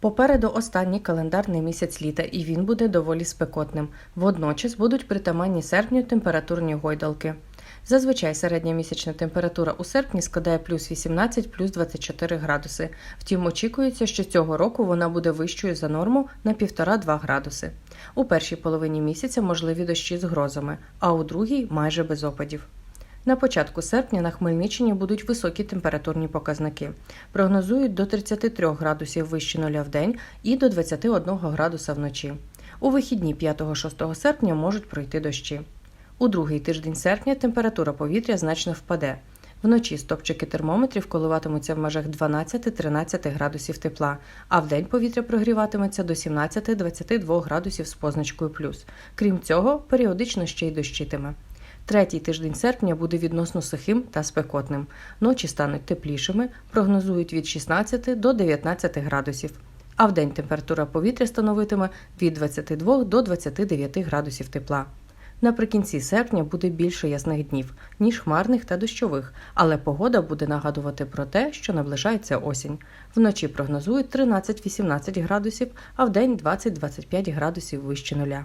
Попереду останній календарний місяць літа, і він буде доволі спекотним. Водночас будуть притаманні серпню температурні гойдалки. Зазвичай середня місячна температура у серпні складає плюс 18, плюс 24 градуси. Втім, очікується, що цього року вона буде вищою за норму на 1,5-2 градуси. У першій половині місяця можливі дощі з грозами, а у другій майже без опадів. На початку серпня на Хмельниччині будуть високі температурні показники. Прогнозують до 33 градусів вище нуля в день і до 21 градуса вночі. У вихідні 5-6 серпня можуть пройти дощі. У другий тиждень серпня температура повітря значно впаде. Вночі стопчики термометрів коливатимуться в межах 12-13 градусів тепла, а вдень повітря прогріватиметься до 17-22 градусів з позначкою плюс. Крім цього, періодично ще й дощитиме. Третій тиждень серпня буде відносно сухим та спекотним. Ночі стануть теплішими, прогнозують від 16 до 19 градусів. А вдень температура повітря становитиме від 22 до 29 градусів тепла. Наприкінці серпня буде більше ясних днів, ніж хмарних та дощових, але погода буде нагадувати про те, що наближається осінь. Вночі прогнозують 13-18 градусів, а вдень 20-25 градусів вище нуля.